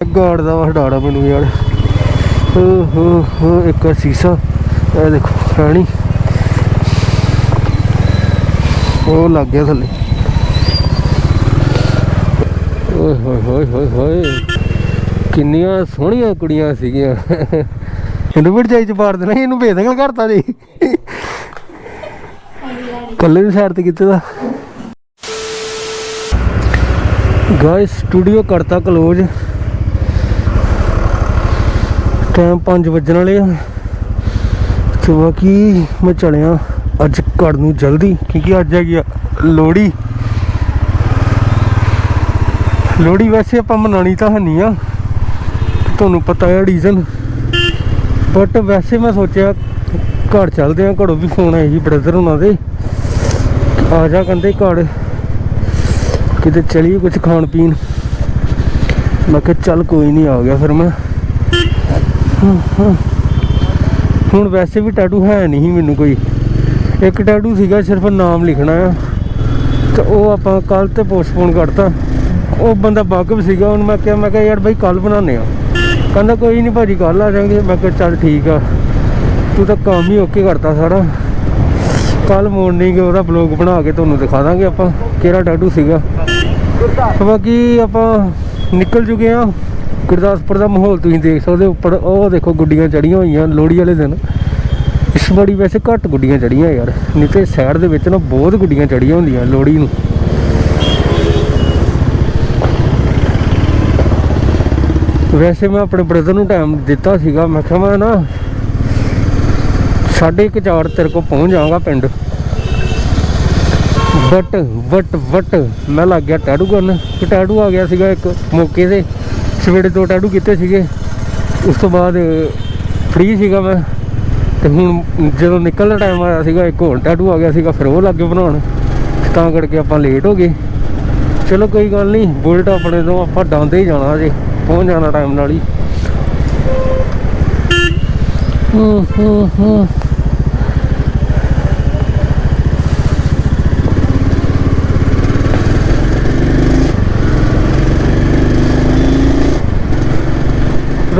ਗਾੜ ਦਾ ਹਟਾੜਾ ਮੈਨੂੰ ਯਾਰ। ਹੋ ਹੋ ਇੱਕ ਸ਼ੀਸ਼ਾ। ਇਹ ਦੇਖੋ, ਰਾਣੀ। ਉਹ ਲੱਗ ਗਿਆ ਥੱਲੇ। ਓਏ ਹੋਏ ਹੋਏ ਹੋਏ ਹੋਏ। ਕਿੰਨੀਆਂ ਸੋਹਣੀਆਂ ਕੁੜੀਆਂ ਸੀਗੀਆਂ। ਇਹਨੂੰ ਵੀ ਜਾਈ ਚ ਪਾੜ ਦੇਣਾ ਇਹਨੂੰ ਬੇਦਖਲ ਕਰਤਾ ਜੀ। ਕੱਲੇ ਨੂੰ ਸਾਈਡ ਤੇ ਕਿੱਥੇ ਦਾ? ਗਾਇਸ ਸਟੂਡੀਓ ਕਰਤਾ ਕਲੋਜ਼ ਟਾਈਮ 5 ਵੱਜਣ ਵਾਲੇ ਆ। ਤੇ ਬਾਕੀ ਮੈਂ ਚਲਿਆ ਅੱਜ ਘਰ ਨੂੰ ਜਲਦੀ। ਕਿਉਂਕਿ ਅੱਜ ਹੈਗੀ ਆ? ਲੋਹੜੀ। ਲੋਹੜੀ ਵੈਸੇ ਆਪਾਂ ਮਨਾਣੀ ਤਾਂ ਹਨੀ ਆ। ਤੁਹਾਨੂੰ ਪਤਾ ਹੈ ਰੀਜ਼ਨ ਬਟ ਵੈਸੇ ਮੈਂ ਸੋਚਿਆ ਘਰ ਚੱਲਦੇ ਆ। ਘਰੋਂ ਵੀ ਫੋਨ ਆਇਆ ਸੀ ਬ੍ਰਦਰ ਉਹਨਾਂ ਦੇ। ਆ ਜਾ ਕਹਿੰਦੇ ਘਰ। ਕਿਤੇ ਚਲੀਏ ਕੁਝ ਖਾਣ ਪੀਣ। ਮੈਂ ਕਿਹਾ ਚੱਲ ਕੋਈ ਨਹੀਂ ਆ ਗਿਆ ਫਿਰ ਮੈਂ। ਹੁਣ ਵੈਸੇ ਵੀ ਟੈਟੂ ਹੈ ਨਹੀਂ ਸੀ ਮੈਨੂੰ ਕੋਈ। ਇੱਕ ਟੈਟੂ ਸੀਗਾ, ਸਿਰਫ ਨਾਮ ਲਿਖਣਾ ਆ। ਤੇ ਉਹ ਆਪਾਂ ਕੱਲ ਤੇ ਪੋਸਟਪੋਨ ਕਰਤਾ। ਉਹ ਬੰਦਾ ਵਾਕਫ ਸੀਗਾ, ਉਹਨੂੰ ਮੈਂ ਕਿਹਾ ਮੈਂ ਕਿਹਾ, ਯਾਰ ਬਾਈ ਕੱਲ ਬਣਾਉਂਦੇ ਆ। ਕਹਿੰਦਾ, ਕੋਈ ਨਹੀਂ ਭਾਜੀ ਕੱਲ ਆ ਜਾਵਾਂਗੇ ਮੈਂ ਕਿਹਾ, ਚੱਲ ਠੀਕ ਆ। ਤੂੰ ਤਾਂ ਕੰਮ ਹੀ ਓਕੇ ਕਰਤਾ ਸਾਰਾ। ਕੱਲ ਮਾਰਨਿੰਗ ਉਹਦਾ ਬਲੌਗ ਬਣਾ ਕੇ ਤੁਹਾਨੂੰ ਦਿਖਾ ਦਾਂਗੇ ਆਪਾਂ, ਕਿਹੜਾ ਟੈਟੂ ਸੀਗਾ। ਬਾਕੀ ਆਪਾਂ ਨਿਕਲ ਚੁੱਕੇ ਆ। ਗੁਰਦਾਸਪੁਰ ਦਾ ਮਾਹੌਲ ਤੁਸੀਂ ਦੇਖ ਸਕਦੇ ਹੋ, ਉੱਪਰ ਉਹ ਦੇਖੋ ਗੁੱਡੀਆਂ ਚੜੀਆਂ ਹੋਈਆਂ ਲੋਹੜੀ ਵਾਲੇ ਦਿਨ। ਇਸ ਵਾਰੀ ਵੈਸੇ ਘੱਟ ਗੁੱਡੀਆਂ ਚੜੀਆਂ ਯਾਰ, ਨਹੀਂ ਤੇ ਸਾਈਡ ਦੇ ਵਿੱਚ ਨਾ ਬਹੁਤ ਗੁੱਡੀਆਂ ਚੜੀਆਂ ਹੁੰਦੀਆਂ ਲੋਹੜੀ ਨੂੰ। ਵੈਸੇ ਮੈਂ ਆਪਣੇ ਬ੍ਰਦਰ ਨੂੰ ਟਾਈਮ ਦਿੱਤਾ ਸੀਗਾ, ਮੈਂ ਕਿਹਾ ਮੈਂ ਨਾ ਸਾਢੇ ਕੁ ਤੇਰੇ ਕੋਲ ਪਹੁੰਚ ਜਾਵਾਂਗਾ ਪਿੰਡ। ਬਟ ਵਟ ਵਟ ਮੈਂ ਲੱਗ ਗਿਆ ਟੈਡੂ ਕਰਨ ਤੇ ਟੈਟੂ ਆ ਗਿਆ ਸੀਗਾ ਇੱਕ ਮੌਕੇ ਤੇ। ਸਵੇਰੇ ਦੋ ਟੈਟੂ ਕੀਤੇ ਸੀਗੇ, ਉਸ ਤੋਂ ਬਾਅਦ ਫ੍ਰੀ ਸੀਗਾ ਮੈਂ, ਤੇ ਹੁਣ ਜਦੋਂ ਨਿਕਲਣ ਦਾ ਟਾਈਮ ਆਇਆ ਸੀਗਾ, ਇੱਕ ਹੋਰ ਟੈਟੂ ਆ ਗਿਆ ਸੀਗਾ, ਫਿਰ ਉਹ ਲੱਗੇ ਬਣਾਉਣ, ਤਾਂ ਕਰਕੇ ਆਪਾਂ ਲੇਟ ਹੋ ਗਏ। ਚਲੋ ਕੋਈ ਗੱਲ ਨਹੀਂ, ਬੁਲਟ ਆਪਣੇ ਤੋਂ ਆਪਾਂ ਡਾਂਦੇ ਹੀ ਜਾਣਾ ਅਜੇ ਪਹੁੰਚ ਜਾਣਾ ਟਾਈਮ ਨਾਲ ਹੀ। ਹੂੰ ਹੂੰ ਹੂੰ।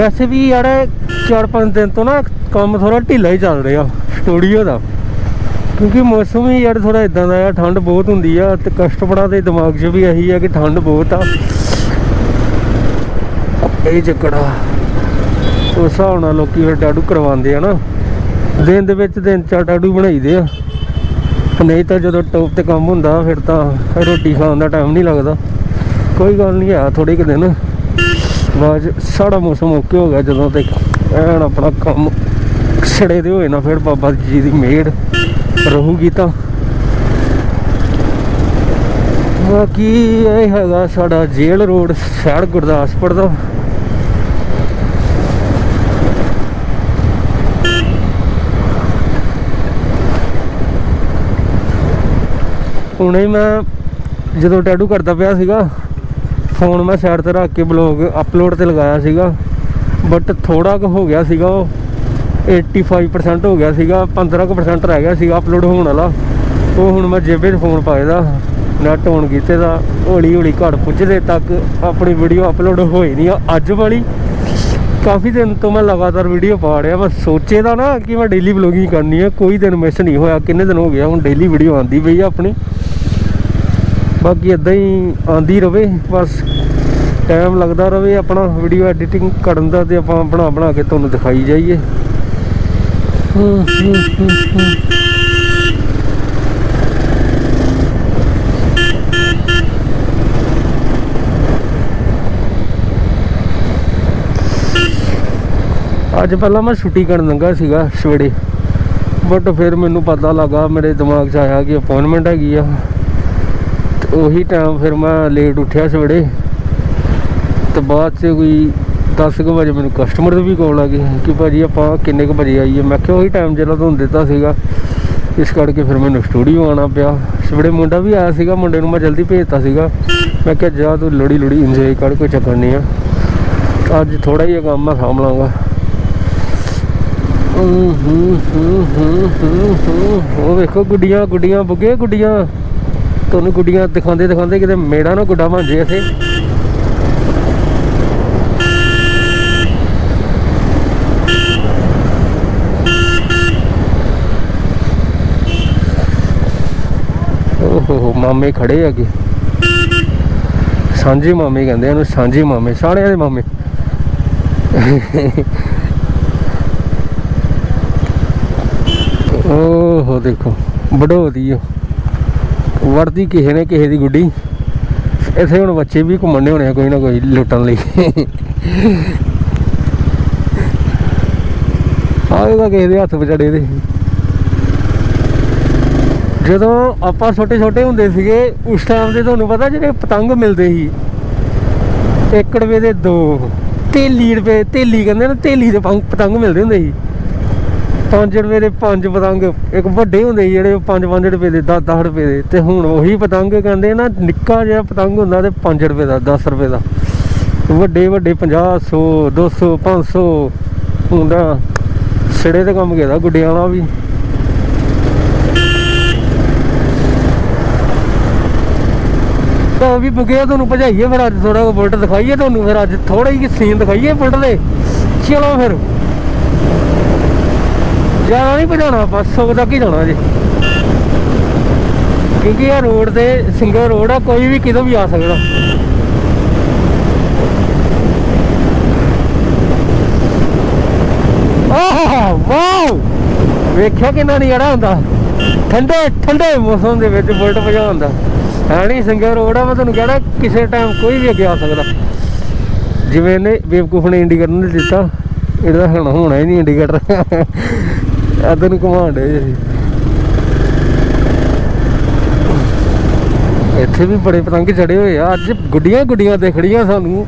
ਵੈਸੇ ਵੀ ਯਾਰ 4-5 ਦਿਨ ਤੋਂ ਨਾ ਕੰਮ ਥੋੜਾ ਢਿੱਲਾ ਹੀ ਚੱਲ ਰਿਹਾ ਸਟੂਡੀਓ ਦਾ। ਕਿਉਂਕਿ ਮੌਸਮ ਹੀ ਯਾਰ ਥੋੜਾ ਇਦਾਂ ਦਾ ਆ, ਠੰਡ ਬਹੁਤ ਹੁੰਦੀ ਆ ਤੇ ਕਸਟਮਰਾਂ ਦੇ ਦਿਮਾਗ 'ਚ ਵੀ ਇਹੀ ਆ ਕਿ ਠੰਡ ਬਹੁਤ ਆ। ਇਹ ਚੱਕੜਾ ਉਸ ਹਿਸਾਬ ਨਾਲ ਲੋਕੀ ਫਿਰ ਡਾਡੂ ਕਰਵਾਉਂਦੇ ਆ ਨਾ। ਦਿਨ ਦੇ ਵਿੱਚ ਦਿਨ ਚਾਰ ਟਾਟੂ ਬਣਾਈਦੇ ਆ। ਨਹੀਂ ਤਾਂ ਜਦੋਂ ਟੌਪ ਤੇ ਕੰਮ ਹੁੰਦਾ ਫਿਰ ਤਾਂ ਰੋਟੀ ਖਾਣ ਦਾ ਟਾਈਮ ਨਹੀਂ ਲੱਗਦਾ। ਕੋਈ ਗੱਲ ਨਹੀਂ, ਆ ਥੋੜੇ ਕੁ ਦਿਨ। ਬਾਅਦ ਸਾਡਾ ਮੌਸਮ ਓਕੇ ਹੋ ਗਿਆ ਜਦੋਂ ਤੇ ਐਨ ਆਪਣਾ ਕੰਮ ਸੜੇ ਦੇ ਹੋਏ ਨਾ, ਫਿਰ ਬਾਬਾ ਜੀ ਦੀ ਮਿਹਰ ਰਹੂਗੀ ਤਾਂ। ਬਾਕੀ ਇਹ ਹੈਗਾ ਸਾਡਾ ਜੇਲ ਰੋਡ ਸ਼ਹਿਰ ਗੁਰਦਾਸਪੁਰ ਦਾ ਹੁਣੇ ਮੈਂ ਜਦੋਂ ਟੈਟੂ ਕਰਦਾ ਪਿਆ ਸੀਗਾ ਫੋਨ ਮੈਂ ਸਾਈਡ ਤੇ ਰੱਖ ਕੇ ਬਲੌਗ ਅਪਲੋਡ ਤੇ ਲਗਾਇਆ ਸੀਗਾ ਬਟ ਥੋੜਾ ਕੁ ਹੋ ਗਿਆ ਸੀਗਾ ਉਹ 85% ਹੋ ਗਿਆ ਸੀਗਾ 15% ਰਹਿ ਗਿਆ ਸੀਗਾ ਅਪਲੋਡ ਹੋਣ ਵਾਲਾ। ਉਹ ਹੁਣ ਮੈਂ ਜੇਬੇ 'ਚ ਫੋਨ ਪਾਏ ਦਾ ਨੈਟ ਔਨ ਕੀਤੇ ਦਾ ਹੌਲੀ ਹੌਲੀ ਘਰ ਪੁੱਜਦੇ ਤੱਕ ਆਪਣੀ ਵੀਡੀਓ ਅਪਲੋਡ ਹੋਈ ਨਹੀਂ ਆ, ਅੱਜ ਵਾਲੀ। ਕਾਫੀ ਦਿਨ ਤੋਂ ਮੈਂ ਲਗਾਤਾਰ ਵੀਡੀਓ ਪਾ ਰਿਹਾ, ਮੈਂ ਸੋਚੇ ਦਾ ਨਾ ਕਿ ਮੈਂ ਡੇਲੀ ਵਲੋਗਿੰਗ ਕਰਨੀ ਹੈ ਕੋਈ ਦਿਨ ਮਿਸ ਨਹੀਂ ਹੋਇਆ, ਕਿੰਨੇ ਦਿਨ ਹੋ ਗਿਆ ਹੁਣ ਡੇਲੀ ਵੀਡੀਓ ਆਂਦੀ ਪਈ ਆ ਆਪਣੀ। ਬਾਕੀ ਇਦਾਂ ਹੀ ਆਂਦੀ ਰਵੇ, ਬਸ ਟਾਈਮ ਲੱਗਦਾ ਰਵੇ ਆਪਣਾ ਵੀਡੀਓ ਐਡੀਟਿੰਗ ਕਰਨ ਦਾ ਤੇ ਆਪਾਂ ਬਣਾ ਬਣਾ ਕੇ ਤੁਹਾਨੂੰ ਦਿਖਾਈ ਜਾਈਏ। ਅੱਜ ਪਹਿਲਾਂ ਮੈਂ ਛੁੱਟੀ ਕਰਨ ਲੰਗਾ ਸੀਗਾ ਸਵੇਰੇ ਬਟ ਫਿਰ ਮੈਨੂੰ ਪਤਾ ਲੱਗਾ, ਮੇਰੇ ਦਿਮਾਗ 'ਚ ਆਇਆ ਕਿ ਅਪਾਇੰਟਮੈਂਟ ਹੈਗੀ ਆ। ਉਹੀ ਟਾਈਮ ਫਿਰ ਮੈਂ ਲੇਟ ਉੱਠਿਆ ਸਵੇਰੇ। ਤੇ ਬਾਅਦ 'ਚ ਕੋਈ 10 ਕੁ ਵਜੇ ਮੈਨੂੰ ਕਸਟਮਰ ਦੀ ਵੀ ਕਾਲ ਆ ਗਈ ਕਿ ਭਾਜੀ ਆਪਾਂ ਕਿੰਨੇ ਕੁ ਵਜੇ ਆਈਏ। ਮੈਂ ਕਿਹਾ ਉਹੀ ਟਾਈਮ ਜਿਹੜਾ ਤੁਹਾਨੂੰ ਦਿੱਤਾ ਸੀਗਾ। ਇਸ ਕਰਕੇ ਫਿਰ ਮੈਨੂੰ ਸਟੂਡੀਓ ਆਉਣਾ ਪਿਆ। ਸਵੇਰੇ ਮੁੰਡਾ ਵੀ ਆਇਆ ਸੀਗਾ, ਮੁੰਡੇ ਨੂੰ ਮੈਂ ਜਲਦੀ ਭੇਜਤਾ ਸੀਗਾ। ਮੈਂ ਕਿਹਾ, ਜਾ ਤੂੰ ਲੋੜੀ ਲੋੜੀ ਇੰਜੋਏ ਕਰ, ਕੋਈ ਚੱਕਰ ਨਹੀਂ ਆ। ਅੱਜ ਥੋੜਾ ਹੀ ਕੰਮ ਮੈਂ ਸਾਂਭ ਲਾਂਗਾ। ਉਹ ਵੇਖੋ ਗੁੱਡੀਆਂ ਗੁੱਡੀਆਂ, ਬੁੱਗੇ ਗੁੱਡੀਆਂ। ਤੁਹਾਨੂੰ ਗੁੱਡੀਆਂ ਦਿਖਾਉਂਦੇ ਦਿਖਾਉਂਦੇ ਕਿਤੇ ਮੇੜਾ ਨਾ ਗੁੱਡਾ ਬਣ ਜੇ ਇੱਥੇ। ਓਹੋ, ਮਾਮੇ ਖੜੇ ਆ ਕੇ ਸਾਂਝੇ ਮਾਮੇ ਕਹਿੰਦੇ ਇਹਨੂੰ ਸਾਂਝੇ ਮਾਮੇ, ਸਾਰਿਆਂ ਦੇ ਮਾਮੇ। ਓਹੋ, ਦੇਖੋ ਬੜੋ ਦੀ ਵੜਦੀ ਕਿਸੇ ਨੇ ਕਿਸੇ ਦੀ ਗੁੱਡੀ। ਇੱਥੇ ਹੁਣ ਬੱਚੇ ਵੀ ਘੁੰਮਣੇ ਹੋਣੇ ਆ ਕੋਈ ਨਾ ਕੋਈ ਲੁੱਟਣ ਲਈ। ਆਏਗਾ ਕਿਸੇ ਦੇ ਹੱਥ ਵਿਚੜੇ ਦੇ ਜਦੋਂ ਆਪਾਂ ਛੋਟੇ ਛੋਟੇ ਹੁੰਦੇ ਸੀਗੇ, ਉਸ ਟਾਈਮ ਦੇ ਤੁਹਾਨੂੰ ਪਤਾ ਜਿਹੜੇ ਪਤੰਗ ਮਿਲਦੇ ਸੀ? 1 ਰੁਪਏ ਦੇ ਦੋ, ਤੇਲੀ ਰੁਪਏ, ਤੇਲੀ ਕਹਿੰਦੇ ਨਾ, ਤੇਲੀ ਦੇ ਪਤੰਗ ਮਿਲਦੇ ਹੁੰਦੇ ਸੀ। 5 ਰੁਪਏ ਦੇ ਪੰਜ ਪਤੰਗ, ਇੱਕ ਵੱਡੇ ਹੁੰਦੇ ਸੀ ਜਿਹੜੇ 5-5 ਰੁਪਏ ਦੇ 10-10 ਰੁਪਏ ਦੇ। ਤੇ ਹੁਣ ਉਹੀ ਪਤੰਗ ਕਹਿੰਦੇ ਨਾ, ਨਿੱਕਾ ਜਿਹਾ ਪਤੰਗ ਹੁੰਦਾ ਤੇ 5 ਰੁਪਏ ਦਾ 10 ਰੁਪਏ ਦਾ। ਵੱਡੇ ਵੱਡੇ 50 100 200 500 ਹੁੰਦਾ। ਸਿੜੇ ਤੇ ਕੰਮ ਕੀਤਾ, ਗੁੱਡਿਆਂ ਵਾਲਾ ਵੀ। ਤਾਂ ਵੀ ਬੁਗਿਆ ਤੁਹਾਨੂੰ ਭਜਾਈਏ ਫਿਰ ਅੱਜ ਥੋੜਾ ਬੁਲਟ ਦਿਖਾਈਏ ਤੁਹਾਨੂੰ, ਫਿਰ ਅੱਜ ਥੋੜਾ ਹੀ ਸੀਨ ਦਿਖਾਈਏ ਬੁਲਟ ਦੇ। ਚਲੋ ਫਿਰ। ਜ਼ਿਆਦਾ ਨਹੀਂ ਭਜਾਉਣਾ, ਬਸ 100 ਤੱਕ ਹੀ ਜਾਣਾ ਜੀ ਕਿਉਂਕਿ ਇਹ ਰੋਡ ਤੇ ਸਿੰਗਲ ਰੋਡ ਆ, ਕੋਈ ਵੀ ਕਿਤੋਂ ਵੀ ਆ ਸਕਦਾ। ਆਹ, ਵਾਓ! ਵੇਖਿਆ ਕਿੰਨਾ ਨਜ਼ਾਰਾ ਹੁੰਦਾ ਠੰਡੇ ਠੰਡੇ ਮੌਸਮ ਦੇ ਵਿੱਚ ਬੁਲਟ ਭਜਾਉਣ ਦਾ। ਹੈ ਨਹੀਂ ਸਿੰਗਲ ਰੋਡ ਆ, ਮੈਂ ਤੁਹਾਨੂੰ ਕਹਿਣਾ ਕਿਸੇ ਟਾਈਮ ਕੋਈ ਵੀ ਅੱਗੇ ਆ ਸਕਦਾ। ਜਿਵੇਂ ਇਹਨੇ ਬੇਵਕੂਫ ਨੇ ਇੰਡੀਕੇਟਰ ਨਹੀਂ ਦਿੱਤਾ, ਇਹਦਾ ਹੁਣ ਹੋਣਾ ਹੀ ਨਹੀਂ ਇੰਡੀਕੇਟਰ। ਇਧਰ ਨੂੰ ਘੁਮਾਉਣ ਡੇ ਜੀ ਇੱਥੇ ਵੀ ਬੜੇ ਪਤੰਗ ਚੜੇ ਹੋਏ ਆ। ਅੱਜ ਗੁੱਡੀਆਂ ਗੁੱਡੀਆਂ ਦੇਖੜੀਆਂ ਸਾਨੂੰ।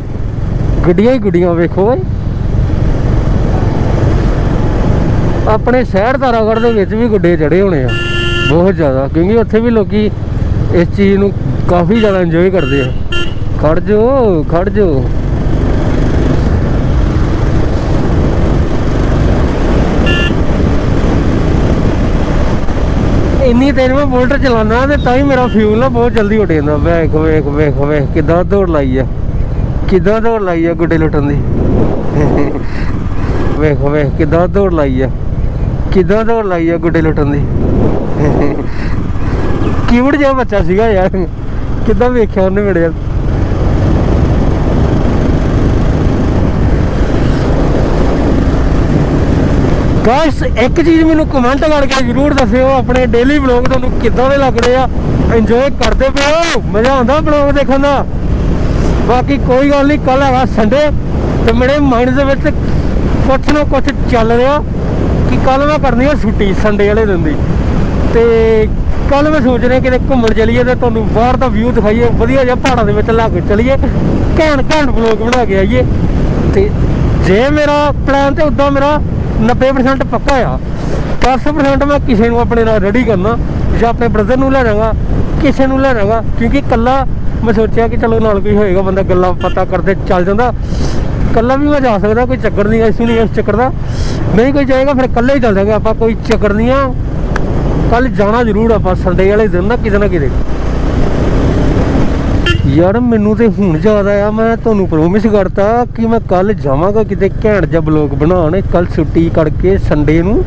ਗੁੱਡੀਆਂ ਹੀ ਗੁੱਡੀਆਂ ਵੇਖੋ ਓਏ ਆਪਣੇ ਸ਼ਹਿਰ ਤਾਰਾਗੜ੍ਹ ਦੇ ਵਿੱਚ ਵੀ ਗੁੱਡੇ ਚੜੇ ਹੋਣੇ ਆ। ਬਹੁਤ ਜ਼ਿਆਦਾ। ਕਿਉਂਕਿ ਉੱਥੇ ਵੀ ਲੋਕੀ ਇਸ ਚੀਜ਼ ਨੂੰ ਕਾਫੀ ਜ਼ਿਆਦਾ ਇੰਜੋਏ ਕਰਦੇ ਆ। ਖੜ ਜੋ ਖੜ ਜੋ ਇੰਨੀ ਦੇਰ ਮੈਂ ਬੁਲਟ ਚਲਾਉਣਾ ਤੇ ਤਾਂ ਹੀ ਮੇਰਾ ਫਿਊਲ ਨਾ ਬਹੁਤ ਜਲਦੀ ਉੱਡ ਜਾਂਦਾ। ਵੇਖ ਵੇਖ ਵੇਖ ਵੇਖ, ਕਿੱਦਾਂ ਦੌੜ ਲਾਈ ਆ। ਕਿੱਦਾਂ ਦੌੜ ਲਾਈ ਆ ਗੁੱਡੇ ਲੁੱਟਣ ਦੀ। ਵੇਖ ਵੇਖ, ਕਿੱਦਾਂ ਦੌੜ ਲਾਈ ਆ। ਕਿੱਦਾਂ ਦੌੜ ਲਾਈ ਆ ਗੁੱਡੇ ਲੁੱਟਣ ਦੀ। ਕਿਊਟ ਜਿਹਾ ਬੱਚਾ ਸੀਗਾ ਯਾਰ। ਕਿੱਦਾਂ ਵੇਖਿਆ ਉਹਨੇ ਮੇਰੇ ਵੱਲ ਗਾਇਸ ਇੱਕ ਚੀਜ਼ ਮੈਨੂੰ ਕਮੈਂਟ ਕਰਕੇ ਜਰੂਰ ਦੱਸਿਓ, ਆਪਣੇ ਡੇਲੀ ਵਲੌਗ ਤੁਹਾਨੂੰ ਕਿੱਦਾਂ ਦੇ ਲੱਗ ਰਹੇ ਆ? ਇੰਜੋਏ ਕਰਦੇ ਪਏ ਹੋ? ਮਜ਼ਾ ਆਉਂਦਾ ਵਲੌਗ ਦੇਖਣ ਦਾ? ਬਾਕੀ ਕੋਈ ਗੱਲ ਨਹੀਂ ਕੱਲ ਹੈਗਾ ਸੰਡੇ ਤੇ ਮੇਰੇ ਮਾਈਂਡ ਦੇ ਵਿੱਚ ਕੁਛ ਨਾ ਕੁਛ ਚੱਲ ਰਿਹਾ ਕਿ ਕੱਲ ਮੈਂ ਕਰਨੀ ਆ ਛੁੱਟੀ ਸੰਡੇ ਵਾਲੇ ਦਿਨ ਦੀ। ਤੇ ਕੱਲ ਮੈਂ ਸੋਚ ਰਿਹਾ ਕਿਤੇ ਘੁੰਮਣ ਚਲੀਏ ਤੇ ਤੁਹਾਨੂੰ ਬਾਹਰ ਦਾ ਵਿਊ ਦਿਖਾਈਏ, ਵਧੀਆ ਜਿਹਾ ਪਹਾੜਾਂ ਦੇ ਵਿੱਚ ਲਾ ਕੇ ਚਲੀਏ ਘੈਂਟ ਘੈਂਟ ਵਲੌਗ ਬਣਾ ਕੇ ਆਈਏ। ਤੇ ਜੇ ਮੇਰਾ ਪਲਾਨ ਤੇ ਉਦਾਂ ਮੇਰਾ 90% ਪੱਕਾ ਆ। 10% ਮੈਂ ਕਿਸੇ ਨੂੰ ਆਪਣੇ ਨਾਲ ਰੈਡੀ ਕਰਨਾ ਜਾਂ ਆਪਣੇ ਬ੍ਰਦਰ ਨੂੰ ਲੈ ਜਾਵਾਂਗਾ, ਕਿਸੇ ਨੂੰ ਲੈ ਜਾਵਾਂਗਾ, ਕਿਉਂਕਿ ਇਕੱਲਾ ਮੈਂ ਸੋਚਿਆ ਕਿ ਚਲੋ ਨਾਲ ਕੋਈ ਹੋਏਗਾ, ਬੰਦਾ ਗੱਲਾਂ ਪਤਾ ਕਰਦੇ ਚੱਲ ਜਾਂਦਾ। ਇਕੱਲਾ ਵੀ ਮੈਂ ਜਾ ਸਕਦਾ, ਕੋਈ ਚੱਕਰ ਨਹੀਂ ਐਸੀ ਨਹੀਂ, ਇਸ ਚੱਕਰ ਦਾ। ਨਹੀਂ ਕੋਈ ਜਾਏਗਾ, ਫਿਰ ਇਕੱਲੇ ਹੀ ਚੱਲ ਜਾਵਾਂਗੇ ਆਪਾਂ ਕੋਈ ਚੱਕਰ ਨਹੀਂ ਆ। ਕੱਲ ਜਾਣਾ ਜ਼ਰੂਰ ਆਪਾਂ ਸੰਡੇ ਵਾਲੇ ਦਿਨ ਨਾ, ਕਿਤੇ ਨਾ ਕਿਤੇ। ਯਾਰ ਮੈਨੂੰ ਤੇ ਹੁਣ ਯਾਦ ਆਇਆ, ਮੈਂ ਤੁਹਾਨੂੰ ਪ੍ਰੋਮਿਸ ਕਰਤਾ ਕਿ ਮੈਂ ਕੱਲ ਜਾਵਾਂਗਾ ਕਿਤੇ ਘੈਂਟ ਜਿਹਾ ਬਲੌਗ ਬਣਾਉਣ। ਕੱਲ ਛੁੱਟੀ ਕਰਕੇ ਸੰਡੇ ਨੂੰ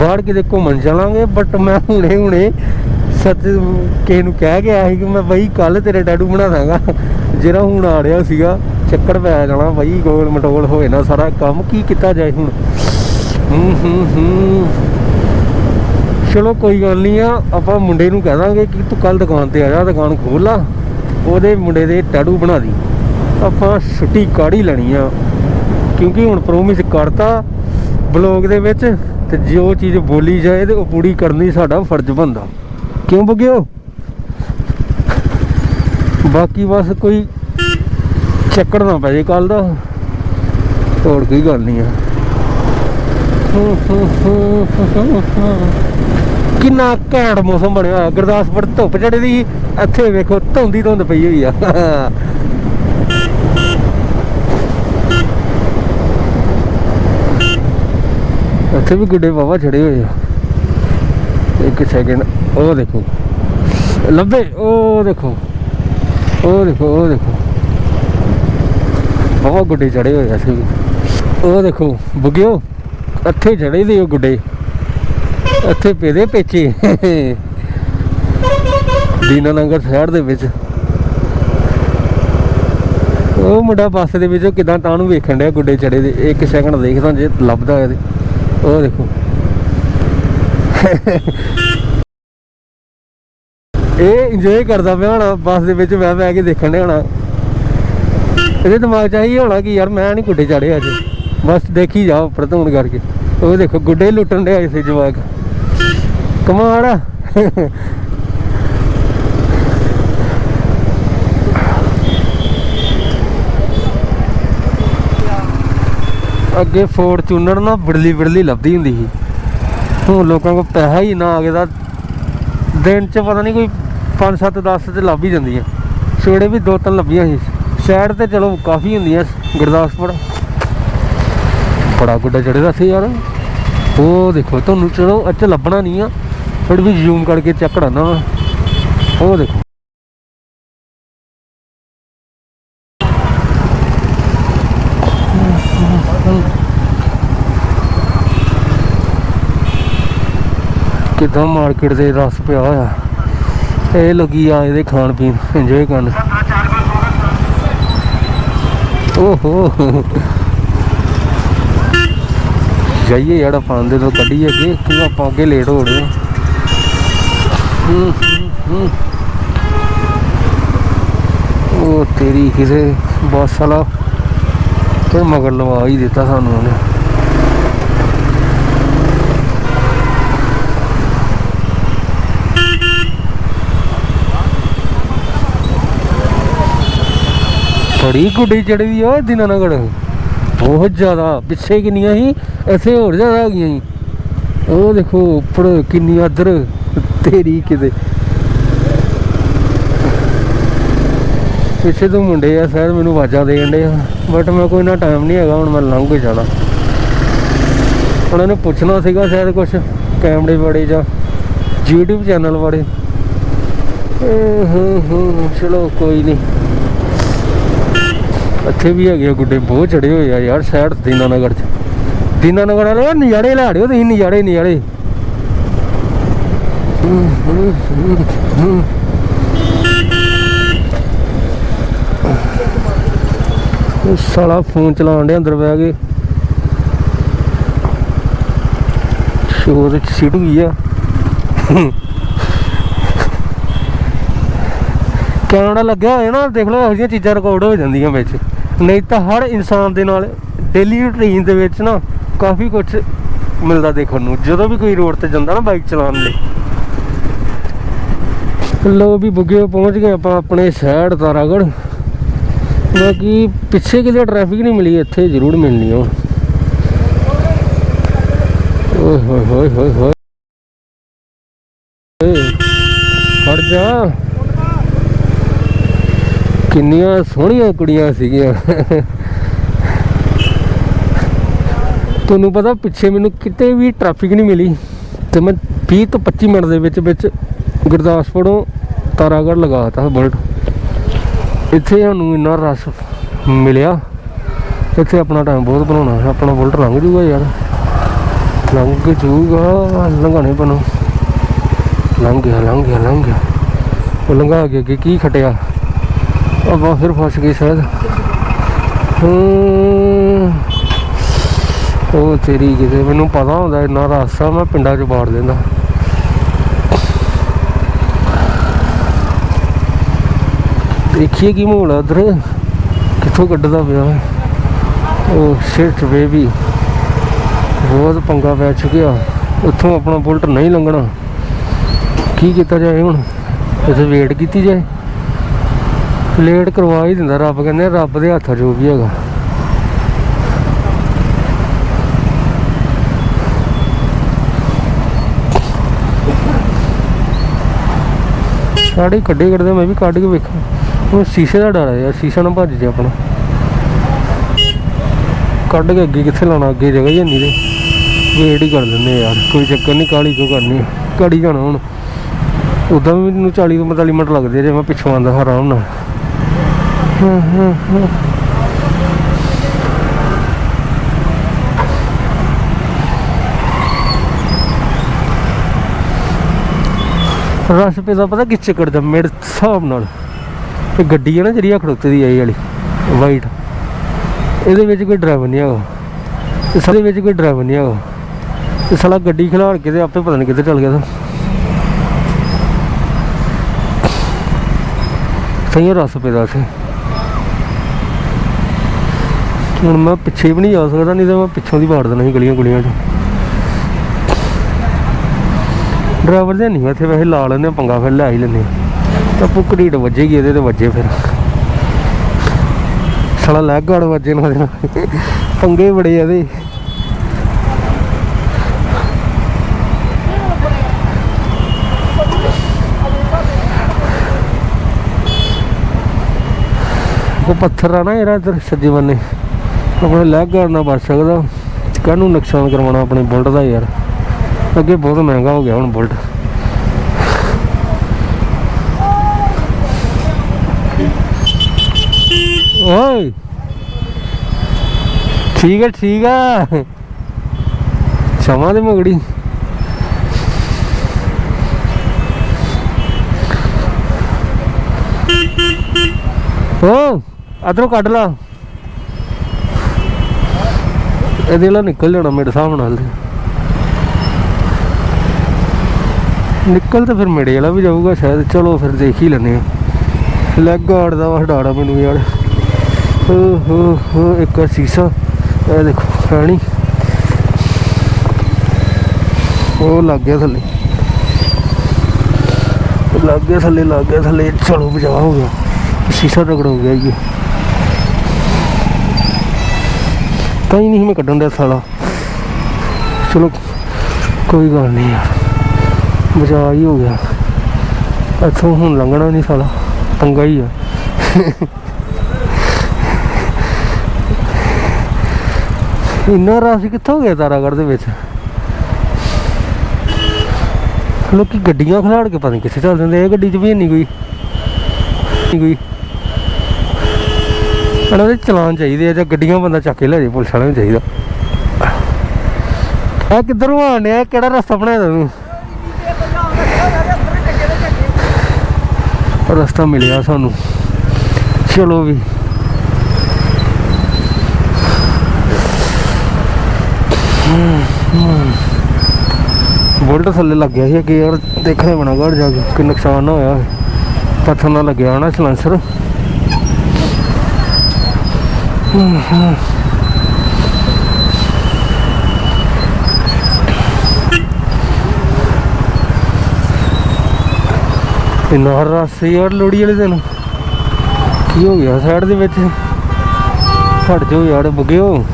ਬਾਹਰ ਕਿਤੇ ਘੁੰਮਣ ਚਲਾਂਗੇ ਬਟ ਮੈਂ ਹੁਣੇ ਹੁਣੇ ਸੱਚ ਕਿਸੇ ਨੂੰ ਕਹਿ ਗਿਆ ਸੀ ਕਿ ਮੈਂ ਬਈ ਕੱਲ ਤੇਰੇ ਟੈਟੂ ਬਣਾ ਦਾਂਗਾ। ਜਿਹੜਾ ਹੁਣ ਆ ਰਿਹਾ ਸੀਗਾ, ਚੱਕਰ ਪੈ ਜਾਣਾ ਬਈ, ਗੋਲ ਮਟੋਲ ਹੋਏ ਨਾ ਸਾਰਾ ਕੰਮ, ਕੀ ਕੀਤਾ ਜਾਏ ਹੁਣ? ਹੂੰ ਹੂੰ ਹੂੰ। ਚਲੋ ਕੋਈ ਗੱਲ ਨਹੀਂ ਆ, ਆਪਾਂ ਮੁੰਡੇ ਨੂੰ ਕਹਿ ਦਾਂਗੇ ਕਿ ਤੂੰ ਕੱਲ ਦੁਕਾਨ ਤੇ ਆ ਜਾ, ਦੁਕਾਨ ਖੋਲ ਲਾ। ਉਹਦੇ ਮੁੰਡੇ ਦੇ ਟੈਟੂ ਬਣਾ ਦੀ। ਆਪਾਂ ਛੁੱਟੀ ਕਾੜੀ ਲੈਣੀ ਆ। ਕਿਉਂਕਿ ਹੁਣ ਪ੍ਰੋਮਿਸ ਕਰਤਾ ਬਲੌਗ ਦੇ ਵਿੱਚ ਤੇ ਜੋ ਚੀਜ਼ ਬੋਲੀ ਜਾਏ ਤੇ ਉਹ ਪੂਰੀ ਕਰਨੀ ਸਾਡਾ ਫਰਜ਼ ਬਣਦਾ। ਕਿਉਂ ਬਗਿਓ? ਬਾਕੀ ਬਸ ਕੋਈ ਚੱਕੜ ਨਾ ਪੈ ਜੇ ਕੱਲ ਦਾ। ਤੋੜ ਕੋਈ ਗੱਲ ਨਹੀਂ ਆ। ਕਿੰਨਾ ਘੈਂਟ ਮੌਸਮ ਬਣਿਆ ਹੋਇਆ। ਗੁਰਦਾਸਪੁਰ ਧੁੱਪ ਚੜੇ ਦੀ ਇੱਥੇ ਵੇਖੋ ਧੁੰਦੀ ਧੁੰਦ ਪਈ ਹੋਈ ਆ। ਇੱਥੇ ਵੀ ਗੁੱਡੇ ਬਾਬਾ ਛੜੇ ਹੋਏ ਆ। ਇੱਕ ਸੈਕਿੰਡ ਉਹ ਦੇਖੋ। ਲੱਭੇ, ਉਹ ਦੇਖੋ। ਉਹ ਦੇਖੋ ਉਹ ਦੇਖੋ। ਬਾਬਾ ਗੁੱਡੇ ਚੜੇ ਹੋਏ ਆ ਇੱਥੇ ਉਹ ਦੇਖੋ, ਬੁੱਗਿਓ, ਇੱਥੇ ਚੜੇ ਦੇ ਉਹ ਗੁੱਡੇ। ਇੱਥੇ ਪੇਦੇ ਪੇਚੇ। ਦੀਨਾਨਗਰ ਸ਼ਹਿਰ ਦੇ ਵਿੱਚ। ਉਹ ਮੁੰਡਾ ਬੱਸ ਦੇ ਵਿੱਚੋਂ ਕਿਦਾਂ ਤਾਂ ਨੂੰ ਵੇਖਣ ਡਿਆ ਗੁੱਡੇ ਚੜੇ ਦੇ। ਇੱਕ ਸੈਕਿੰਡ ਦੇਖਦਾ ਜੇ ਲੱਭਦਾ ਹੋਇਆ ਤੇ। ਉਹ ਦੇਖੋ। ਇਹ ਇੰਜੋਏ ਕਰਦਾ ਪਿਆ ਹੋਣਾ, ਬੱਸ ਦੇ ਵਿੱਚ ਮੈਂ ਬਹਿ ਕੇ ਦੇਖਣ ਡਿਆ ਹੋਣਾ। ਇਹਦੇ ਦਿਮਾਗ 'ਚ ਆਹੀ ਹੋਣਾ ਕਿ ਯਾਰ ਮੈਂ ਨਹੀਂ ਗੁੱਡੇ ਚੜੇ ਅੱਜ। ਬਸ ਦੇਖੀ ਉੱਪਰ ਧੂਣ ਕਰਕੇ। ਉਹ ਦੇਖੋ, ਗੁੱਡੇ ਲੁੱਟਣ ਡਿਆ ਇਸੇ ਜਵਾਕ। ਕਮਾਲ ਆ ਅੱਗੇ ਫੋਰਚੂਨਰ ਨਾ ਬਿੜਲੀ ਬਿੜਲੀ ਲੱਭਦੀ ਹੁੰਦੀ ਸੀ। ਹੁਣ ਲੋਕਾਂ ਕੋਲ ਪੈਸਾ ਹੀ ਨਾ ਆਗੇ ਦਾ ਦਿਨ ਚ ਪਤਾ ਨਹੀਂ ਕੋਈ 5 7 10 ਤੇ ਲੱਭ ਹੀ ਜਾਂਦੀਆਂ ਸਵੇਰੇ ਵੀ ਦੋ ਤਿੰਨ ਲੱਭੀਆਂ ਸੀ। ਸ਼ਹਿਰ ਤੇ ਚਲੋ ਕਾਫੀ ਹੁੰਦੀਆਂ ਗੁਰਦਾਸਪੁਰ। ਬੜਾ ਗੁੱਡਾ ਚੜੇਦਾ ਸੀ ਯਾਰ। ਉਹ ਦੇਖੋ, ਤੁਹਾਨੂੰ ਚਲੋ ਅੱਜ ਲੱਭਣਾ ਨਹੀਂ ਆ। ਫਿਰ ਵੀ ਜ਼ੂਮ ਕਰਕੇ ਚੈੱਕ ਕਰਾਣਾ ਵਾ। ਉਹ ਦੇਖੋ। ਕਿਦਾਂ ਮਾਰਕੀਟ ਦੇ ਰਸ ਪਿਆ ਹੋਇਆ। ਇਹ ਲੋਕੀ ਆ ਇਹਦੇ ਖਾਣ ਪੀਣ ਇੰਜੋਏ ਕਰਨ। ਓਹੋ। ਜਾਈਏ ਯਾਰ ਆਪਾਂ ਦੇ ਤੋਂ ਕੱਢੀਏ ਅੱਗੇ, ਕਿਉਂ ਆਪਾਂ ਅੱਗੇ ਲੇਟ ਹੋ ਰਹੇ ਹਾਂ। ਉਹ ਤੇਰੀ ਕਿਸੇ ਬੱਸ ਵਾਲਾ ਤੇ ਮਗਰ ਲਵਾ ਹੀ ਦਿੱਤਾ ਸਾਨੂੰ ਉਹਨੇ। ਬੜੀ ਗੁੱਡੀ ਚੜਦੀ ਆ ਦਿਨਾਂ ਬਹੁਤ ਜ਼ਿਆਦਾ, ਪਿੱਛੇ ਕਿੰਨੀਆਂ ਸੀ, ਇੱਥੇ ਹੋਰ ਜ਼ਿਆਦਾ ਆ ਗਈਆਂ ਸੀ। ਉਹ ਦੇਖੋ, ਉੱਪਰ ਕਿੰਨੀ ਅਦਰ ਤੇਰੀ ਕਿਤੇ। ਪਿੱਛੇ ਤੋਂ ਮੁੰਡੇ ਆ ਸ਼ਾਇਦ ਮੈਨੂੰ ਆਵਾਜ਼ਾਂ ਦੇਣ ਦੇ ਬਟ ਮੈਂ ਕੋਈ ਨਾ ਟਾਈਮ ਨਹੀਂ ਹੈਗਾ, ਹੁਣ ਮੈਂ ਲੰਘ ਕੇ ਜਾਣਾ। ਉਹਨਾਂ ਨੂੰ ਪੁੱਛਣਾ ਸੀਗਾ ਸ਼ਾਇਦ ਕੁਝ ਕੈਮਰੇ ਬਾਰੇ ਜਾਂ YouTube ਚੈਨਲ ਬਾਰੇ ਇਹ ਹੂੰ ਚਲੋ ਕੋਈ ਨਹੀਂ। ਇੱਥੇ ਵੀ ਹੈਗੇ ਆ ਗੁੱਡੇ, ਬਹੁਤ ਚੜੇ ਹੋਏ ਆ ਯਾਰ ਸਾਈਡ ਦੀਨਾਨਗਰ ਚ। ਦੀਨਾਨਗਰ ਵਾਲੇ ਉਹ ਨਜ਼ਾਰੇ ਲੈ ਤੁਸੀਂ ਨਜ਼ਾਰੇ ਨਜ਼ਾਰੇ। ਹੂੰ, ਸਾਲਾ ਫੋਨ ਚਲਾਉਣ ਦੇ ਅੰਦਰ ਬਹਿ ਕੇ। ਸ਼ੋਰ ਚ ਸਿੱਟ ਗਈ ਆ। ਕੈਮਰਾ ਲੱਗਿਆ ਹੋਇਆ ਨਾ ਦੇਖ ਲਓ ਇਹੋ ਜਿਹੀਆਂ ਚੀਜ਼ਾਂ ਰਿਕਾਰਡ ਹੋ ਜਾਂਦੀਆਂ ਵਿੱਚ। ਨਹੀਂ ਤਾਂ ਹਰ ਇਨਸਾਨ ਦੇ ਨਾਲ ਡੇਲੀ ਰੂਟੀਨ ਦੇ ਵਿੱਚ ਨਾ ਕਾਫੀ ਕੁਝ ਮਿਲਦਾ ਦੇਖਣ ਨੂੰ। ਜਦੋਂ ਵੀ ਕੋਈ ਰੋਡ ਤੇ ਜਾਂਦਾ ਨਾ ਬਾਈਕ ਚਲਾਉਣ ਲਈ ਲੋ ਵੀ ਬੁੱਗੇ ਪਹੁੰਚ ਗਏ ਆਪਾਂ ਆਪਣੇ ਸਾਈਡ ਤਾਰਾਗੜ ਬਾਕੀ ਪਿੱਛੇ ਕਿਤੇ ਟ੍ਰੈਫਿਕ ਨਹੀਂ ਮਿਲੀ, ਇੱਥੇ ਜ਼ਰੂਰ ਮਿਲਣੀ ਆ ਓਏ ਹੋਏ ਹੋਏ ਹੋਏ ਹੋਏ। ਖੜ ਜਾ। ਕਿੰਨੀਆਂ ਸੋਹਣੀਆਂ ਕੁੜੀਆਂ ਸੀਗੀਆਂ। ਤੁਹਾਨੂੰ ਪਤਾ ਪਿੱਛੇ ਮੈਨੂੰ ਕਿਤੇ ਵੀ ਟ੍ਰੈਫਿਕ ਨਹੀਂ ਮਿਲੀ। ਤੇ ਮੈਂ 20 ਤੋਂ 25 ਮਿੰਟ ਦੇ ਵਿੱਚ ਵਿੱਚ ਗੁਰਦਾਸਪੁਰੋਂ ਤਾਰਾਗੜ੍ਹ ਲਗਾਤਾ ਬੁਲਟ। ਇੱਥੇ ਸਾਨੂੰ ਇੰਨਾ ਰਸ਼ ਮਿਲਿਆ। ਇੱਥੇ ਆਪਣਾ ਟਾਈਮ ਬਹੁਤ ਬਣਾਉਣਾ ਆਪਣਾ ਬੁਲਟ ਲੰਘ ਜੂਗਾ ਯਾਰ। ਲੰਘ ਕੇ ਜੂਗਾ ਲੰਘਾਣੇ ਪਨੋ ਲੰਘ ਗਿਆ ਲੰਘ ਗਿਆ ਲੰਘ ਗਿਆ। ਉਹ ਲੰਘਾ ਕੇ ਅੱਗੇ ਕੀ ਖਟਿਆ? ਆਪਾਂ ਫਿਰ ਫਸ ਗਏ ਸ਼ਾਇਦ। ਉਹ ਤੇਰੀ ਕਿਤੇ ਮੈਨੂੰ ਪਤਾ ਹੁੰਦਾ, ਇੰਨਾ ਰਸਤਾ ਮੈਂ ਪਿੰਡਾਂ 'ਚ ਬਾੜ ਦਿੰਦਾ। ਦੇਖੀਏ ਕੀ ਮਾਹੌਲ ਆ ਉਧਰ ਕਿੱਥੋਂ ਕੱਢਦਾ ਪਿਆ ਹੈ ਉਹ ਸ਼ਿਟ ਬੇਬੀ ਬਹੁਤ ਪੰਗਾ ਪੈ ਚੁੱਕਿਆ। ਉੱਥੋਂ ਆਪਣਾ ਬੁਲਟ ਨਹੀਂ ਲੰਘਣਾ। ਕੀ ਕੀਤਾ ਜਾਏ ਹੁਣ? ਇੱਥੇ ਵੇਟ ਕੀਤੀ ਜਾਏ। ਲੇਟ ਕਰਵਾ ਹੀ ਦਿੰਦਾ ਰੱਬ, ਕਹਿੰਦੇ ਰੱਬ ਦੇ ਹੱਥ ਜੋ ਵੀ ਹੈਗਾ। ਸਾਡੀ ਕੱਢੇ ਕੱਢਦੇ, ਮੈਂ ਵੀ ਕੱਢ ਕੇ ਵੇਖਾਂ। ਉਹ ਸ਼ੀਸ਼ੇ ਦਾ ਡਰ ਆ ਯਾਰ, ਸ਼ੀਸ਼ਾ ਨਾ ਭੱਜ ਜੇ ਆਪਣਾ। ਕੱਢ ਕੇ ਅੱਗੇ ਕਿੱਥੇ ਲਾਉਣਾ, ਅੱਗੇ ਜਗ੍ਹਾ ਹੀ ਨਹੀਂ ਤੇ। ਵੇਟ ਹੀ ਕਰ ਦਿੰਦੇ ਯਾਰ, ਕੋਈ ਚੱਕਰ ਨਹੀਂ ਕਾਲੀ ਕਿਉਂ ਕਰਨੀ? ਘੜੀ ਜਾਣਾ ਹੁਣ। ਉਦਾਂ ਵੀ ਮੈਨੂੰ 40 ਤੋਂ 45 ਮਿੰਟ ਲੱਗਦੇ ਜੇ ਮੈਂ ਪਿੱਛੋਂ ਆਉਂਦਾ ਆਰਾਮ ਨਾਲ ਹਾਂ ਹਾਂ ਹਾਂ ਰਸ਼ ਪੇ ਦਾ ਪਤਾ ਕਿ ਚੱਕਰ ਮੇਰੇ ਹਿਸਾਬ ਨਾਲ। ਇਹ ਗੱਡੀ ਹੈ ਨਾ ਜਿਹੜੀ ਆ ਖੜੋਤੇ ਦੀ ਆਈ ਵਾਲੀ ਵਾਈਟ ਇਹਦੇ ਵਿੱਚ ਕੋਈ ਡਰਾਈਵਰ ਨਹੀਂ ਹੈਗਾ। ਇਸ ਦੇ ਵਿੱਚ ਕੋਈ ਡਰਾਈਵਰ ਨਹੀਂ ਹੈਗਾ। ਇਹ ਸਾਲਾ ਗੱਡੀ ਖਿਲਾੜ ਕੇ ਤੇ ਆਪੇ ਪਤਾ ਨਹੀਂ ਕਿੱਧਰ ਚਲ ਗਿਆ ਤਾਂ। ਸਹੀ ਰਸ ਪੈਦਾ ਦਾ ਸੀ ਹੁਣ ਮੈਂ ਪਿੱਛੇ ਵੀ ਨਹੀਂ ਜਾ ਸਕਦਾ, ਨਹੀਂ ਤਾਂ ਮੈਂ ਪਿੱਛੋਂ ਦੀ ਵਾੜ ਦੇਣਾ ਸੀ ਗਲੀਆਂ ਗੁਲੀਆਂ 'ਚ। ਡਰਾਈਵਰ ਦੇ ਨਹੀਂ ਇੱਥੇ ਵੈਸੇ ਲਾ ਲੈਂਦੇ ਪੰਗਾ ਫਿਰ ਲੈ ਹੀ ਲੈਂਦੇ ਆ। ਤਾਂ ਪੁਕੜੀਟ ਵੱਜੇਗੀ, ਇਹਦੇ ਤੇ ਵੱਜੇ ਫਿਰ। ਸਾਲਾ ਲੈਗ ਗਾਰਡ ਵੱਜੇ ਨਾ ਉਹਦੇ ਪੰਗੇ ਬੜੇ ਇਹਦੇ। ਉਹ ਪੱਥਰ ਆ ਨਾ ਇਹਦਾ ਇੱਧਰ, ਸੱਜੇ ਬੰਨੇ। ਆਪਣੇ ਲੈਗ ਗਾਰਡ ਨਾਲ ਵੱਜ ਸਕਦਾ। ਕਾਹਨੂੰ ਨੁਕਸਾਨ ਕਰਵਾਉਣਾ ਆਪਣੇ ਬੁਲਟ ਦਾ ਯਾਰ। ਅੱਗੇ ਬਹੁਤ ਮਹਿੰਗਾ ਹੋ ਗਿਆ ਹੁਣ ਬੁਲਟ। ਓਏ। ਠੀਕ ਹੈ ਠੀਕ ਹੈ। ਸਮਾਂ ਦੇ ਮਗੜੀ। ਓ ਅਦਰੋਂ ਕੱਢ ਲਾ। ਇਹਦੇ ਨਾਲ ਨਿਕਲ ਜਾਣਾ ਮੇਰੇ ਹਿਸਾਬ ਨਾਲ ਨਿਕਲ ਤਾਂ ਫਿਰ ਮੇਰੇ ਵਾਲਾ ਵੀ ਜਾਊਗਾ, ਸ਼ਾਇਦ। ਚਲੋ ਫਿਰ ਦੇਖ ਹੀ ਲੈਨੇ ਆ ਲੈਗ ਗਾਰਡ ਦਾ ਵਾ ਡਾੜਾ ਮੈਨੂੰ ਯਾਰ। ਹੋ ਹੋ ਹੋ, ਇੱਕ ਆਹ ਸੀਸਾ। ਇਹ ਦੇਖੋ ਰਾਣੀ ਉਹ ਲੱਗ ਗਿਆ ਥੱਲੇ। ਲੱਗ ਗਿਆ ਥੱਲੇ, ਲੱਗ ਗਿਆ ਥੱਲੇ ਚਲੋ ਬਚਾ ਹੋ ਗਿਆ। ਸੀਸਾ ਰਗੜ ਹੋ ਗਿਆ ਇਹ ਤਾਂ ਹੀ ਨਹੀਂ ਮੈਂ ਕੱਢਣ ਦਾ ਸਾਲਾ। ਚਲੋ, ਕੋਈ ਗੱਲ ਨਹੀਂ ਯਾਰ। ਬਚਾ ਹੀ ਹੋ ਗਿਆ। ਇੱਥੋਂ ਹੁਣ ਲੰਘਣਾ ਨਹੀਂ ਸਾਲਾ। ਪੰਗਾ ਹੀ ਆ। ਇੰਨਾ ਰਸ਼ ਕਿੱਥੋਂ ਗਿਆ ਤਾਰਾਗੜ ਦੇ ਵਿੱਚ? ਲੋਕੀ ਗੱਡੀਆਂ ਖਲਾੜ ਕੇ ਪਤਾ ਨਹੀਂ ਕਿੱਥੇ ਚੱਲ ਜਾਂਦੇ, ਇਹ ਗੱਡੀ 'ਚ ਵੀ ਨਹੀਂ ਕੋਈ। ਨਹੀਂ ਕੋਈ। ਇਹਨਾਂ ਦੇ ਚਲਾਨ ਚਾਹੀਦੇ ਆ, ਜਾਂ ਗੱਡੀਆਂ ਬੰਦਾ ਚੱਕ ਕੇ ਲੈ ਜਾਏ, ਪੁਲਿਸ ਵਾਲਿਆਂ ਨੂੰ ਚਾਹੀਦਾ। ਆ ਕਿੱਧਰੋਂ ਆਣ ਡਿਆ? ਕਿਹੜਾ ਰਸਤਾ ਬਣਾਇਆ ਤੈਨੂੰ ਰਸਤਾ ਮਿਲਿਆ ਸਾਨੂੰ। ਚਲੋ ਵੀ। ਬੁਲਟ ਥੱਲੇ ਲੱਗ ਗਿਆ ਸੀ ਅੱਗੇ ਯਾਰ, ਦੇਖਣੇ ਬਣਾ ਘਰ ਜਾ ਕੇ, ਕਿ ਨੁਕਸਾਨ ਨਾ ਹੋਇਆ ਪੱਥਰ ਨਾਲ ਲੱਗਿਆ ਹੋਣਾ ਸਲੈਂਸਰ। ਇੰਨਾ ਰਸ ਯਾਰ ਲੋੜੀ ਵਾਲੇ ਦਿਨ। ਕੀ ਹੋ ਗਿਆ ਸਾਈਡ ਦੇ ਵਿੱਚ? ਹਟ ਜਾਓ ਯਾਰ, ਬੁੱਗਿਓ।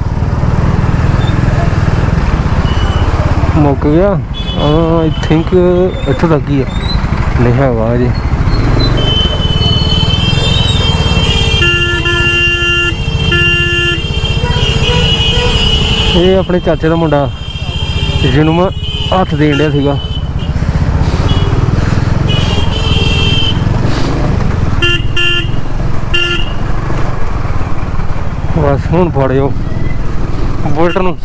ਮੁੱਕ ਗਿਆ। ਆਈ ਥਿੰਕ ਇੱਥੋਂ ਤੱਕ ਹੀ ਆ। ਨਹੀਂ ਹੈਗਾ ਜੀ ਇਹ ਆਪਣੇ ਚਾਚੇ ਦਾ ਮੁੰਡਾ, ਜਿਹਨੂੰ ਮੈਂ ਹੱਥ ਦੇਣ ਡਿਆ ਸੀਗਾ। ਬਸ ਹੁਣ ਫੜਿਓ। ਬੁਲਟ ਨੂੰ।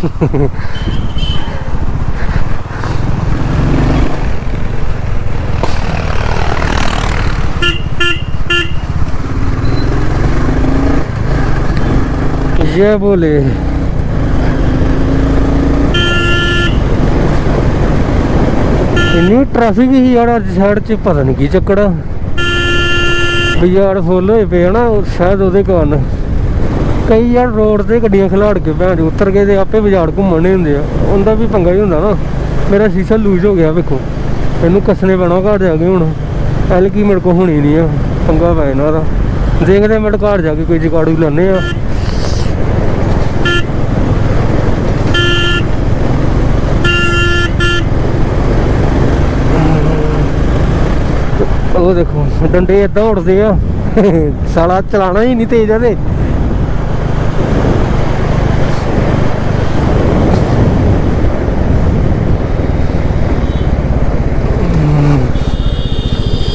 je boleh ਇੰਨੀ ਟ੍ਰੈਫਿਕ ਹੀ ਯਾਰ, ਅੱਜ ਸਾਈਡ 'ਚ ਪਤਾ ਨਹੀਂ ਕੀ ਚੱਕੜ ਆ। ਯਾਰ ਫੁੱਲ ਹੋਏ ਪਏ ਹਨਾ ਸ਼ਾਇਦ ਉਹਦੇ ਕਾਰਨ। ਕਈ ਯਾਰ ਰੋਡ ਤੇ ਗੱਡੀਆਂ ਖਿਲਾੜ ਕੇ ਭੈਣ ਉਤਰ ਗਏ ਤੇ ਆਪੇ ਬਾਜ਼ਾਰ ਘੁੰਮਣ ਘੁੰਮਣੇ ਹੁੰਦੇ ਆ। ਉਹਦਾ ਵੀ ਪੰਗਾ ਹੀ ਹੁੰਦਾ ਨਾ। ਮੇਰਾ ਸ਼ੀਸ਼ਾ ਲੂਜ਼ ਹੋ ਗਿਆ, ਵੇਖੋ। ਇਹਨੂੰ ਕੱਸਣੇ ਪੈਣਾ ਘਰ ਜਾ ਕੇ ਹੁਣ। ਐਲ ਕੀ ਮੇਰੇ ਕੋ ਹੁਣੀ ਨਹੀਂ ਆ। ਪੰਗਾ ਪੈ ਇਹਨਾਂ ਦਾ। ਦੇਖਦੇ ਮੇਰੇ ਘਰ ਜਾ ਕੇ ਕੋਈ ਜਗਾੜੂ ਲਾਣੇ ਆ। ਉਹ ਦੇਖੋ, ਡੰਡੇ ਏਦਾਂ ਉੜਦੇ ਆ। ਸਾਲਾ ਚਲਾਣਾ ਹੀ ਨਹੀਂ ਤੇਜ਼ ਇਹਦੇ।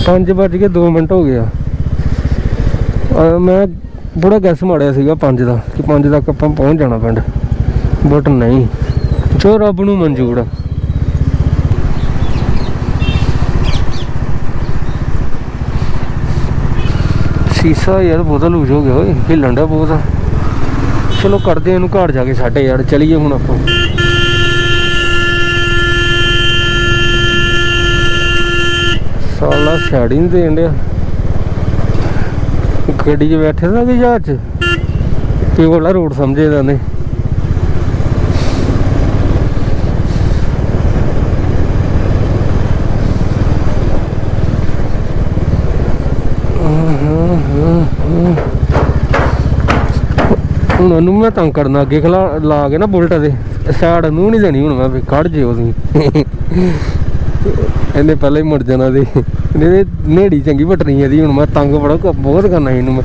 ਪੰਜ ਵੱਜ ਕੇ 2 ਮਿੰਟ ਹੋ ਗਿਆ ਅਹ ਮੈਂ ਬੜਾ ਗੈਸ ਮਾਰਿਆ ਸੀਗਾ 5 ਦਾ, ਕਿ 5 ਤੱਕ ਆਪਾਂ ਪਹੁੰਚ ਜਾਣਾ ਪਿੰਡ। ਬਟ ਨਹੀਂ। ਜੋ ਰੱਬ ਨੂੰ ਮਨਜ਼ੂਰ ਆ। ਸੀਸਾ ਯਾਰ ਬਹੁਤਾ ਲੂਜ ਹੋ ਗਿਆ ਓਏ, ਹਿੱਲਣ ਦਾ ਬਹੁਤ। ਚਲੋ ਕਰਦੇ ਇਹਨੂੰ ਘਰ ਜਾ ਕੇ ਸਾਡੇ ਯਾਰ, ਚਲੀਏ ਹੁਣ ਆਪਾਂ। ਸਾਲਾ ਛਾੜੀ ਨਹੀਂ ਦੇਣ ਡਿਆ। ਗੱਡੀ 'ਚ ਬੈਠੇ ਨਾ ਕਿ ਜਹਾਜ਼ 'ਚ। ਤੇ ਕੋਲਾ ਰੋਡ ਸਮਝੇ ਜਾਂਦੇ ਨੇ ਹੁਣ ਉਹਨੂੰ ਮੈਂ ਤੰਗ ਕਰਨਾ, ਅੱਗੇ ਖਲਾ, ਲਾ ਕੇ ਨਾ ਬੁਲਟ ਦੇ। ਸਾਈਡ ਨੂੰ ਨਹੀਂ ਦੇਣੀ ਹੁਣ ਮੈਂ, ਵੀ ਕੱਢ ਜਿਓ ਤੁਸੀਂ ਇਹਨੇ ਪਹਿਲਾਂ ਹੀ ਮੁੜ ਜਾਣਾ ਦੇ ਇਹਨੇ ਨੇੜੀ ਚੰਗੀ ਪਟਣੀ ਇਹਦੀ, ਹੁਣ ਮੈਂ ਤੰਗ ਬੜਾ ਬਹੁਤ ਕਰਨਾ ਸੀ ਇਹਨੂੰ ਮੈਂ।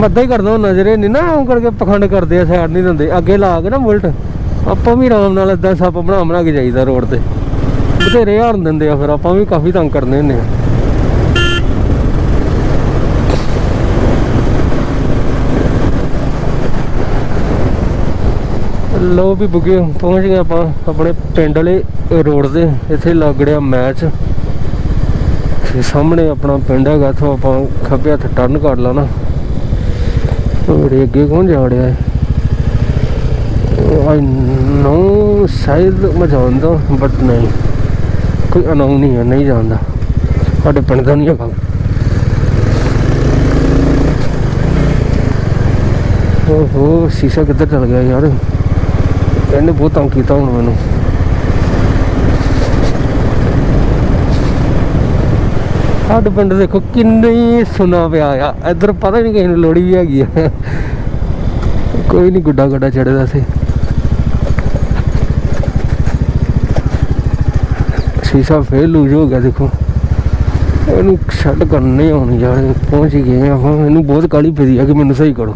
ਮੱਦਾ ਹੀ ਕਰਦਾ ਹੁੰਦਾ, ਜਿਹੜੇ ਨਹੀਂ ਨਾ ਉਹ ਕਰਕੇ ਪਖੰਡ ਕਰਦੇ ਆ, ਸਾਈਡ ਨਹੀਂ ਦਿੰਦੇ। ਅੱਗੇ ਲਾ ਕੇ ਨਾ ਬੁਲਟ, ਆਪਾਂ ਵੀ ਆਰਾਮ ਨਾਲ ਏਦਾਂ ਸੱਪ ਬਣਾ ਬਣਾ ਕੇ ਜਾਈਦਾ ਰੋਡ ਤੇ। ਬਥੇਰੇ ਹਾਰਨ ਦਿੰਦੇ ਆ ਫਿਰ, ਆਪਾਂ ਵੀ ਕਾਫੀ ਤੰਗ ਕਰਦੇ ਹੁੰਦੇ ਆ। ਲੋ ਵੀ ਬੁਗੇ, ਪਹੁੰਚ ਗਏ ਆਪਾਂ ਆਪਣੇ ਪਿੰਡ ਵਾਲੇ ਰੋਡ ਤੇ। ਇੱਥੇ ਲੱਗ ਰਿਹਾ ਮੈਚ ਤੇ ਸਾਹਮਣੇ ਆਪਣਾ ਪਿੰਡ ਹੈਗਾ, ਇੱਥੋਂ ਆਪਾਂ ਖੱਬੇ ਹੱਥ ਟਰਨ ਕਰ ਲੈਣਾ। ਮੇਰੇ ਅੱਗੇ ਕੌਣ ਜਾ ਰਿਹਾ ਹੈ? ਆਈ ਨੋ, ਸ਼ਾਇਦ ਮੈਂ ਜਾਣਦਾ ਬਟ ਨਹੀਂ। ਕੋਈ ਅਨਾਉ ਨਹੀਂ ਹੈ, ਨਹੀਂ ਜਾਣਦਾ। ਸਾਡੇ ਪਿੰਡ ਦਾ ਨਹੀਂ ਹੈਗਾ। ਓਹੋ, ਸ਼ੀਸ਼ਾ ਕਿੱਧਰ ਚਲ ਗਿਆ ਯਾਰ? ਇਹਨੇ ਬਹੁਤ ਤੰਗ ਕੀਤਾ ਹੁਣ ਮੈਨੂੰ। ਸਾਡੇ ਪਿੰਡ ਦੇਖੋ ਕਿੰਨੀ ਸੁਨਾ ਪਿਆ ਆ। ਇੱਧਰ ਪਤਾ ਨਹੀਂ ਕਿਸੇ ਨੂੰ ਲੋੜੀ ਵੀ ਹੈਗੀ ਆ। ਕੋਈ ਨਹੀਂ ਗੁੱਡਾ ਗੁੱਡਾ ਚੜਦਾ ਸੀ। ਸ਼ੀਸ਼ਾ ਫੇਰ ਲੂਜ ਹੋ ਗਿਆ ਦੇਖੋ। ਇਹਨੂੰ ਛੱਡ ਕਰਨੇ ਆਉਣੀ ਯਾਰ, ਪਹੁੰਚ ਹੀ ਗਏ ਆਪਾਂ ਮੈਨੂੰ ਬਹੁਤ ਕਾਲੀ ਪਈ ਆ ਕਿ ਮੈਨੂੰ ਸਹੀ ਕਰੋ।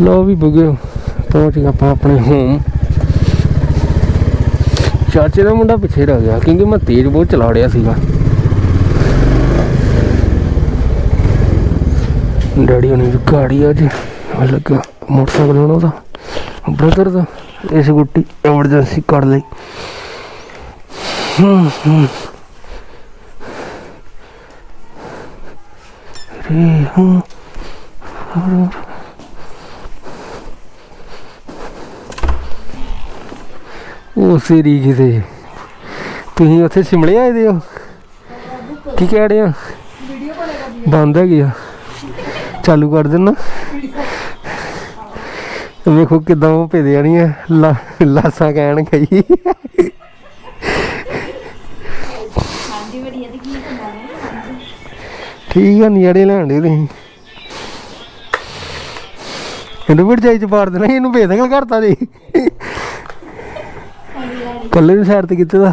ਲੋ ਵੀ ਬੁਗੇ ਪਹੁੰਚ ਗਏ ਆਪਾਂ ਆਪਣੇ ਹੋਮ ਚਾਚੇ ਦਾ ਮੁੰਡਾ ਪਿੱਛੇ ਰਹਿ ਗਿਆ, ਕਿਉਂਕਿ ਮੈਂ ਤੇਜ਼ ਬਹੁਤ ਚਲਾ ਰਿਹਾ ਸੀਗਾ। ਡੈਡੀ ਨੇ ਵੀ ਗਾੜੀ ਅੱਜ। ਲੱਗਾ ਮੋਟਰਸਾਈਕਲ ਉਹਨਾਂ ਦਾ ਬ੍ਰਦਰ ਦਾ। ਇਸ ਗੁੱਟੀ ਐਮਰਜੈਂਸੀ ਕਰ ਲਈ। ਹੂੰ ਹੂੰ। ਰੇ ਉਹ ਸੇਰੀ ਕਿਤੇ। ਤੁਸੀਂ ਉੱਥੇ ਸ਼ਿਮਲੇ ਆਏ ਦੇ ਹੋ? ਕੀ ਕਹਿ ਰਹੇ ਆ ਬੰਦ ਹੈਗੀ ਆ। ਚਾਲੂ ਕਰ ਦੇਣਾ। ਵੇਖੋ ਕਿਦਾਂ ਉਹ ਭੇਦੇ ਜਾਣੀ ਲਾਸਾਂ ਕਹਿਣ ਗਈ। ਠੀਕ ਆ ਨਜ਼ਾਰੇ ਲੈਣ ਦੇ ਤੁਸੀਂ। ਇਹਨੂੰ ਵੀ ਜਾਈ ਚ ਪਾੜ ਦੇਣਾ ਸੀ, ਇਹਨੂੰ ਬੇਦਖਲ ਕਰਤਾ ਜੀ। ਕੱਲੇ ਨੂੰ ਸਾਈਡ ਤੇ ਕਿੱਥੇ ਦਾ?